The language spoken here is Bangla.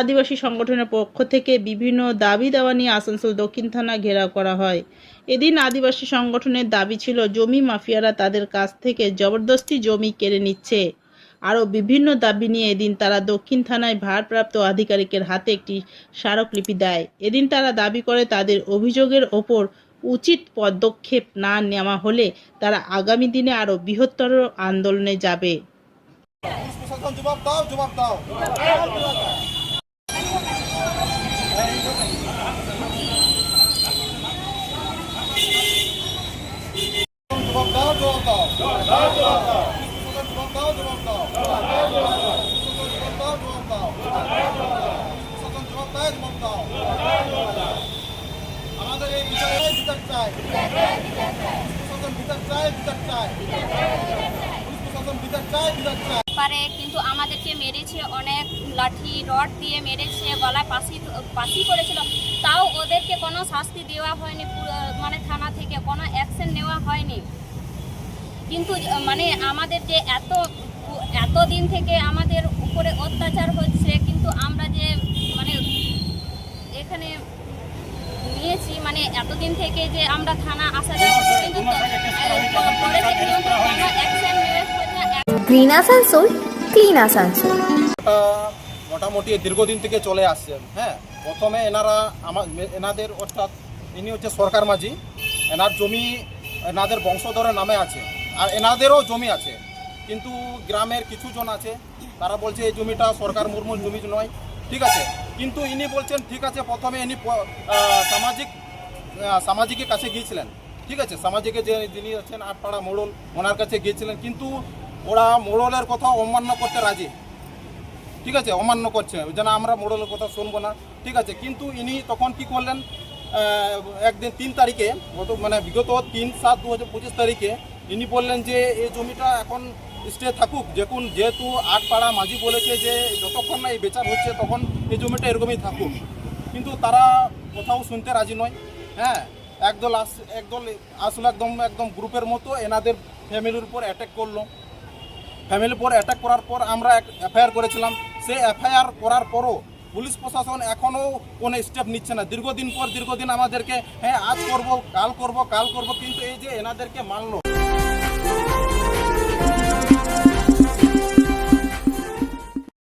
আদিবাসী সংগঠনের পক্ষ থেকে বিভিন্ন দাবি দেওয়া নিয়ে আসানসোল দক্ষিণ থানা ঘেরাও করা হয়। এদিন আদিবাসী সংগঠনের দাবি ছিল, জমি মাফিয়ারা তাদের কাছ থেকে জবরদস্তি জমি কেড়ে নিচ্ছে। আরও বিভিন্ন দাবি নিয়ে এদিন তারা দক্ষিণ থানায় ভারপ্রাপ্ত আধিকারিকের হাতে একটি স্মারকলিপি দেয়। এদিন তারা দাবি করে, তাদের অভিযোগের ওপর উচিত পদক্ষেপ না নেওয়া হলে তারা আগামী দিনে আরও বৃহত্তর আন্দোলনে যাবে। প্রশাসন জবাব দাও জবাব দাও জবাব দাও জবাব দাও জবাব দাও জবাব দাও জবাব দাও আমাদের এই বিচারে বিচার চাই বিচার চাই বিচার চাই বিচার চাই বিচার চাই পারে, কিন্তু আমাদেরকে মেরেছে অনেক লাঠি, রড দিয়ে মেরেছে, গলায় পাশি পাশি করেছিল। তাও ওদেরকে কোনো শাস্তি দেওয়া হয়নি মানে থানা থেকে কোনো অ্যাকশন নেওয়া হয়নি। কিন্তু মানে আমাদের যে এত এত দিন থেকে আমাদের উপরে অত্যাচার হচ্ছে, কিন্তু আমরা যে মানে এখানে নিয়েছি মানে এতদিন থেকে যে আমরা থানা আসা যাওয়া কিন্তু গ্রিন আসানসোল ক্লিন আসানসোল। মোটামুটি দীর্ঘদিন থেকে চলে আসছেন হ্যাঁ? প্রথমে এনারা আমার এনাদের অর্থাৎ ইনি হচ্ছে সরকার মাঝি, এনার জমি এনাদের বংশধরের নামে আছে, আর এনাদেরও জমি আছে। কিন্তু গ্রামের কিছু জন আছে, তারা বলছে এই জমিটা সরকার মুর্মুর জমি নয়, ঠিক আছে? কিন্তু ইনি বলছেন, ঠিক আছে, প্রথমে ইনি সামাজিক সামাজিকের কাছে গিয়েছিলেন, ঠিক আছে? সামাজিকের যে যিনি আছেন আটপাড়া মোড়ল, ওনার কাছে গিয়েছিলেন, কিন্তু ওরা মোড়লের কথা অমান্য করতে রাজি। ঠিক আছে, অমান্য করছে। যেন আমরা মোড়লের কথা শুনব না। ঠিক আছে, কিন্তু ইনি তখন কি করলেন? একদিন তিন তারিখে, গত মানে বিগত তিন সাত দু হাজার পঁচিশ তারিখে ইনি বললেন যে, এই জমিটা এখন স্টে থাকুক। দেখুন, যেহেতু আটপাড়া মাঝি বলেছে যে, যতক্ষণ না এই বেচার হচ্ছে, তখন এই জমিটা এরকমই থাকুক। কিন্তু তারা কোথাও শুনতে রাজি নয়। হ্যাঁ একদল আস, একদল আসলে একদম একদম গ্রুপের মতো। এনাদের ফ্যামিলির উপর অ্যাটাক করল। ফ্যামিলির পর অ্যাটাক করার পর আমরা এফআইআর করেছিলাম। সে এফআইআর করার পরও পুলিশ প্রশাসন এখনও কোনো স্টেপ নিচ্ছে না। দীর্ঘদিন পর দীর্ঘদিন আমাদেরকে হ্যাঁ আজ করব, কাল করব কাল করব। কিন্তু এই যে এনাদেরকে মানলো